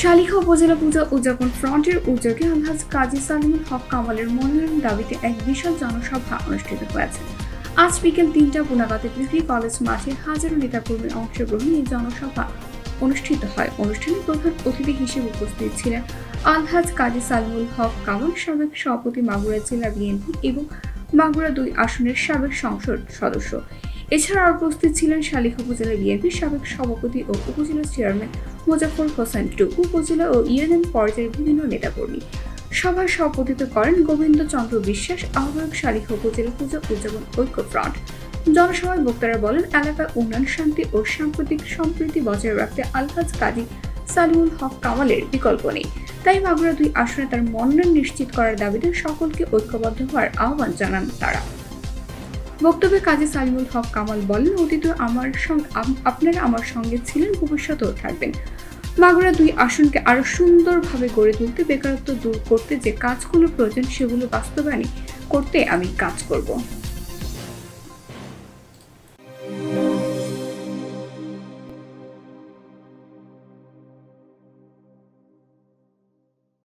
শালিখা উপজেলা পূজা উদযাপন ফ্রন্টের উদ্যোগে আলহাজ কাজী সালিমুল হক কামালের মনোনয়ন দাবিতে এক বিশাল জনসভা অনুষ্ঠিত হয়েছে। আজ বিকেল তিনটা গুণাগতে ডিগ্রি কলেজ মাঠে হাজারো নেতাকর্মীর অংশগ্রহণে এই জনসভা অনুষ্ঠিত হয়। অনুষ্ঠানে প্রধান অতিথি হিসেবে উপস্থিত ছিলেন আলহাজ কাজী সালিমুল হক কামাল, সাবেক সভাপতি মাগুরা জেলা বিএনপি এবং মাগুরা দুই আসনের সাবেক সংসদ সদস্য। এছাড়া উপস্থিত ছিলেন শালিখা উপজেলা বিএনপির সাবেক সভাপতি ও উপজেলা চেয়ারম্যান মোজাফর হোসেন। টুকু উপজেলা ও ইউএনএম পর্যায়ের বিভিন্ন নেতাকর্মী। সভায় সভাপতিত্ব করেন গোবিন্দ চন্দ্র বিশ্বাস, আহ্বায়ক শালিখা উপজেলা পূজা উদযাপন ঐক্য ফ্রন্ট। জনসভায় বক্তারা বলেন, এলাকার উন্নয়ন, শান্তি ও সাম্প্রতিক সম্প্রীতি বজায় রাখতে আলহাজ কাজী সালিমুল হক কামালের বিকল্প নেই। তাই মাগুরা দুই আসনে তার মনোনয়ন নিশ্চিত করার দাবিতে সকলকে ঐক্যবদ্ধ হওয়ার আহ্বান জানান তারা। বক্তব্যে কাজী সালিমুল হক কামাল বলেন, অতীত আমার সঙ্গে আপনারা আমার সঙ্গে ছিলেন, ভবিষ্যতেও থাকবেন। মাগুরা দুই আসনকে আরও সুন্দরভাবে গড়ে তুলতে, বেকারত্ব দূর করতে যে কাজগুলো প্রয়োজন, সেগুলো বাস্তবায়নে করতে আমি কাজ করব।